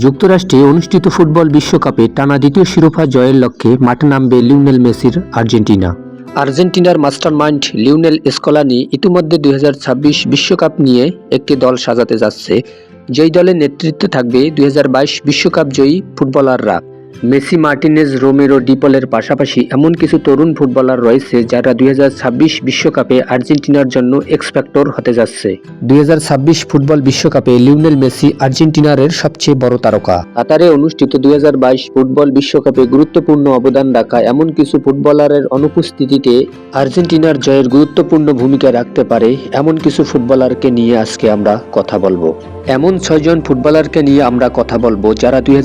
যুক্তরাষ্ট্রে অনুষ্ঠিত ফুটবল বিশ্বকাপে টানা দ্বিতীয় শিরোপা জয়ের লক্ষ্যে মাঠে নামবে লিওনেল মেসির আর্জেন্টিনা। আর্জেন্টিনার মাস্টারমাইন্ড লিওনেল স্কলানি ইতিমধ্যে দুই বিশ্বকাপ নিয়ে একটি দল সাজাতে যাচ্ছে। যেই দলের নেতৃত্বে থাকবে দুই বিশ্বকাপ জয়ী ফুটবলাররা। মেসি মার্টিনেজ রোমেরো ডিপলের পাশাপাশি এমন কিছু তরুণ ফুটবলার রয়েছে যারা দুই বিশ্বকাপে আর্জেন্টিনার জন্য এক্সপেক্টর হতে যাচ্ছে। দুই ফুটবল বিশ্বকাপে লিওনেল মেসি আর্জেন্টিনারের সবচেয়ে বড় তারকা। কাতারে অনুষ্ঠিত দুই ফুটবল বিশ্বকাপে গুরুত্বপূর্ণ অবদান রাখা এমন কিছু ফুটবলারের অনুপস্থিতিতে আর্জেন্টিনার জয়ের গুরুত্বপূর্ণ ভূমিকা রাখতে পারে এমন কিছু ফুটবলারকে নিয়ে আজকে আমরা কথা বলব। এমন ছয়জন ফুটবলারকে নিয়ে আমরা কথা বলব যারা দুই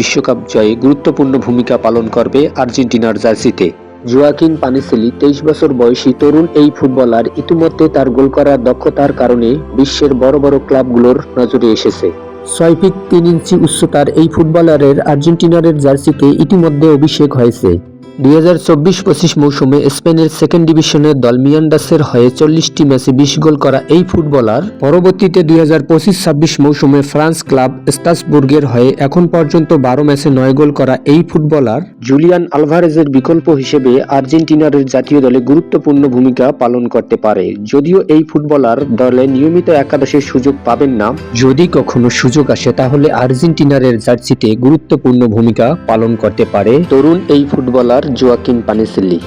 বিশ্বকাপ জয়ে গুরুত্বপূর্ণ ভূমিকা পালন করবে আর্জেন্টিনার জার্সিতে। জোয়াকিন পানিসেলি তেইশ বছর বয়সী তরুণ এই ফুটবলার ইতিমধ্যে তার গোল করার দক্ষতার কারণে বিশ্বের বড় বড় ক্লাবগুলোর নজরে এসেছে। ছয় ফিট তিন ইঞ্চি উচ্চতার এই ফুটবলারের আর্জেন্টিনারের জার্সিতে ইতিমধ্যে অভিষেক হয়েছে। দুই হাজার চব্বিশ পঁচিশ মৌসুমে স্পেনের সেকেন্ড ডিভিশনের দল মিয়ান্ডাসের হয়ে চল্লিশটি ম্যাচে বিশ গোল করা এই ফুটবলার। পরবর্তীতে দুই হাজার পঁচিশ ছাব্বিশ মৌসুমে ফ্রান্স ক্লাব স্টাসবুর্গের হয়ে এখন পর্যন্ত বারো ম্যাচে নয় গোল করা এই ফুটবলার। জুলিয়ান আলভারেজের বিকল্প হিসেবে আর্জেন্টিনার জাতীয় দলে গুরুত্বপূর্ণ ভূমিকা পালন করতে পারে। যদিও এই ফুটবলার দলে নিয়মিত একাদশের সুযোগ পাবেন না। যদি কখনো সুযোগ আসে, তাহলে আর্জেন্টিনারের জার্সিতে গুরুত্বপূর্ণ ভূমিকা পালন করতে পারে। তরুণ এই ফুটবলার জোয়াকিন পানিসেলি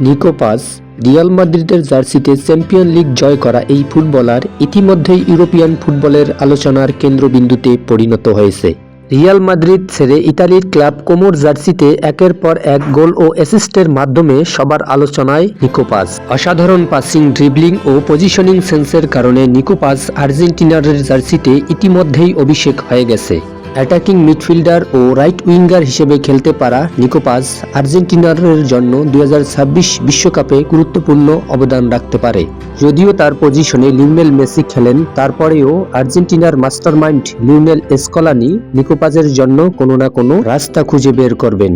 নিকোপাস, রিয়াল মাদ্রিদের জার্সিতে চ্যাম্পিয়ন লিগ জয় করা এই ফুটবলার ইতিমধ্যেই ইউরোপিয়ান ফুটবলের আলোচনার কেন্দ্রবিন্দুতে পরিণত হয়েছে। রিয়াল মাদ্রিদ ছেড়ে ইতালির ক্লাব কোমোর জার্সিতে একের পর এক গোল ও অ্যাসিস্টের মাধ্যমে সবার আলোচনায় নিকোপাস। অসাধারণ পাসিং ড্রিবলিং ও পজিশনিং সেন্সের কারণে নিকোপাস আর্জেন্টিনার জার্সিতে ইতিমধ্যেই অভিষেক হয়ে গেছে। অ্যাটাকিং মিডফিল্ডার ও রাইট উইঙ্গার হিসেবে খেলতে পারা নিকোপাস আর্জেন্টিনারের জন্য দুই বিশ্বকাপে গুরুত্বপূর্ণ অবদান রাখতে পারে। যদিও তার পজিশনে লিউনেল মেসি খেলেন, তারপরেও আর্জেন্টিনার মাস্টারমাইন্ড লিউনেল এসকলানি নিকোপাজের জন্য কোনো না কোনো রাস্তা খুঁজে বের করবেন।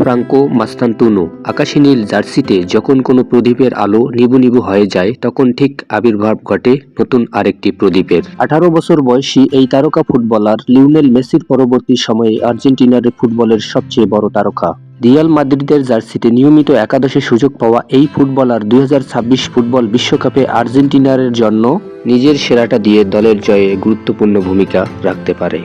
ফ্রাঙ্কো মাস্তান্তুনো আকাশী নীল জার্সিতে যখন কোনো প্রদীপের আলো নিবু নিবু হয়ে যায়, তখন ঠিক আবির্ভাব ঘটে নতুন আরেকটি প্রদীপের। আঠারো বছর বয়সী এই তারকা ফুটবলার লিওনেল মেসির পরবর্তী সময়ে আর্জেন্টিনার ফুটবলের সবচেয়ে বড় তারকা। রিয়াল মাদ্রিদের জার্সিতে নিয়মিত একাদশে সুযোগ পাওয়া এই ফুটবলার দুই হাজার ছাব্বিশ ফুটবল বিশ্বকাপে আর্জেন্টিনারের জন্য নিজের সেরাটা দিয়ে দলের জয়ে গুরুত্বপূর্ণ ভূমিকা রাখতে পারে।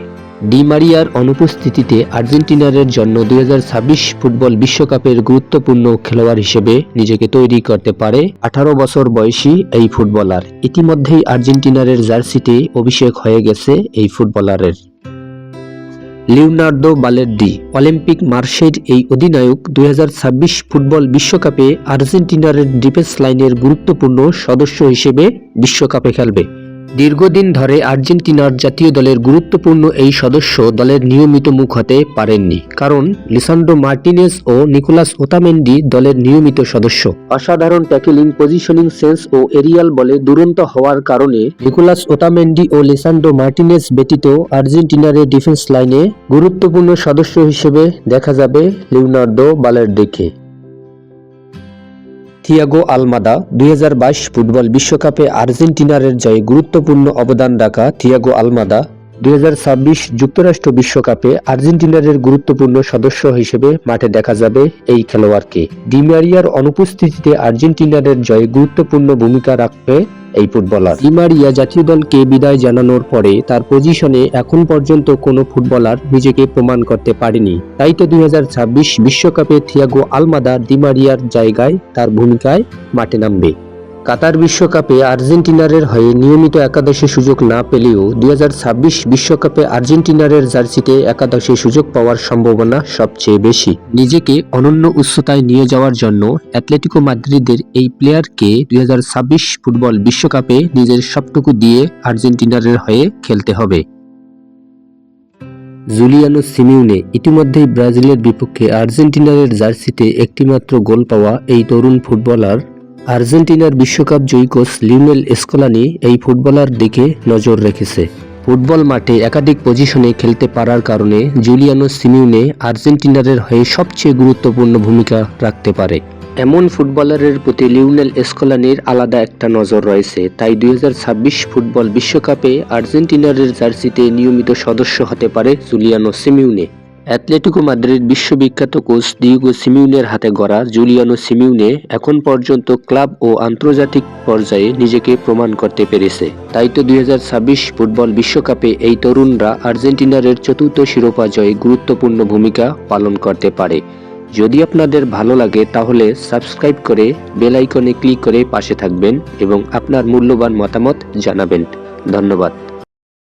ডি মারিয়ার অনুপস্থিতিতে আর্জেন্টিনারের জন্য দুই হাজার ছাব্বিশ ফুটবল বিশ্বকাপের গুরুত্বপূর্ণ খেলোয়াড় হিসেবে নিজেকে তৈরি করতে পারে আঠারো বছর বয়সী এই ফুটবলার। ইতিমধ্যেই আর্জেন্টিনারের জার্সিতে অভিষেক হয়ে গেছে এই ফুটবলারের। লিওনার্দো বালের্ডি, অলিম্পিক মার্শের এই অধিনায়ক দুই হাজার ছাব্বিশ ফুটবল বিশ্বকাপে আর্জেন্টিনারের ডিফেন্স লাইনের গুরুত্বপূর্ণ সদস্য হিসেবে বিশ্বকাপে খেলবে। দীর্ঘদিন ধরে আর্জেন্টিনার জাতীয় দলের গুরুত্বপূর্ণ এই সদস্য দলের নিয়মিত মুখ হতে পারেননি। কারণ লিসান্ডো মার্টিনেস ও নিকোলাস ওতামেন্ডি দলের নিয়মিত সদস্য। অসাধারণ ট্যাকেলিং, পজিশনিং সেন্স ও এরিয়াল বলে দুরন্ত হওয়ার কারণে নিকোলাস ওতামেন্ডি ও লিসান্ড্রো মার্টিনেস ব্যতীত আর্জেন্টিনারের ডিফেন্স লাইনে গুরুত্বপূর্ণ সদস্য হিসেবে দেখা যাবে লিওনার্ডো লিওনার্দো বালেরডেকে। থিয়াগো আলমাদা দুই হাজার বাইশ ফুটবল বিশ্বকাপে আর্জেন্টিনারের জয়ে গুরুত্বপূর্ণ অবদান রাখা থিয়াগো আলমাদা দুই যুক্তরাষ্ট্র বিশ্বকাপে আর্জেন্টিনারের গুরুত্বপূর্ণ সদস্য হিসেবে মাঠে দেখা যাবে এই খেলোয়াড়কে। ডিমারিয়ার অনুপস্থিতিতে আর্জেন্টিনারের জয়ে গুরুত্বপূর্ণ ভূমিকা রাখবে এই ফুটবলার। ডিমারিয়া জাতীয় দলকে বিদায় জানানোর পরে তার পজিশনে এখন পর্যন্ত কোনো ফুটবলার নিজেকে প্রমাণ করতে পারেনি। তাই তো দুই বিশ্বকাপে থিয়াগো আলমাদা ডিমারিয়ার জায়গায় তার ভূমিকায় মাঠে নামবে। কাতার বিশ্বকাপে আর্জেন্টিনারের হয়ে নিয়মিত একাদশে সুযোগ না পেলেও দুই বিশ্বকাপে আর্জেন্টিনারের জার্সিতে একাদশে সুযোগ পাওয়ার সম্ভাবনা সবচেয়ে বেশি। নিজেকে অনন্য উচ্চতায় নিয়ে যাওয়ার জন্য অ্যাটলেটিকো মাদ্রিদের এই প্লেয়ারকে দুই হাজার ছাব্বিশ ফুটবল বিশ্বকাপে নিজের সবটুকু দিয়ে আর্জেন্টিনারের হয়ে খেলতে হবে। জুলিয়ানো সিমিউনে ইতিমধ্যেই ব্রাজিলের বিপক্ষে আর্জেন্টিনারের জার্সিতে একটিমাত্র গোল পাওয়া এই তরুণ ফুটবলার আর্জেন্টিনার বিশ্বকাপ জয়ী কোচ লিওনেল স্কলানি এই ফুটবলার দিকে নজর রেখেছে। ফুটবল মাঠে একাধিক পজিশনে খেলতে পারার কারণে জুলিয়ানো সিমিউনে আর্জেন্টিনারের হয়ে সবচেয়ে গুরুত্বপূর্ণ ভূমিকা রাখতে পারে। এমন ফুটবলারের প্রতি লিওনেল স্কলানির আলাদা একটা নজর রয়েছে। তাই দুই হাজার ছাব্বিশ ফুটবল বিশ্বকাপে আর্জেন্টিনার জার্সিতে নিয়মিত সদস্য হতে পারে জুলিয়ানো সিমিউনে। অ্যাথলেটিকো মাদ্রিদ বিশ্ববিখ্যাত কোচ ডিউগো সিমিউনের হাতে গড়া জুলিয়ানো সিমিউনে এখন পর্যন্ত ক্লাব ও আন্তর্জাতিক পর্যায়ে নিজেকে প্রমাণ করতে পেরেছে। তাই তো দুই হাজার ছাব্বিশ ফুটবল বিশ্বকাপে এই তরুণরা আর্জেন্টিনার চতুর্থ শিরোপা জয়ে গুরুত্বপূর্ণ ভূমিকা পালন করতে পারে। যদি আপনাদের ভালো লাগে তাহলে সাবস্ক্রাইব করে বেল আইকনে ক্লিক করে পাশে থাকবেন এবং আপনার মূল্যবান মতামত জানাবেন। ধন্যবাদ।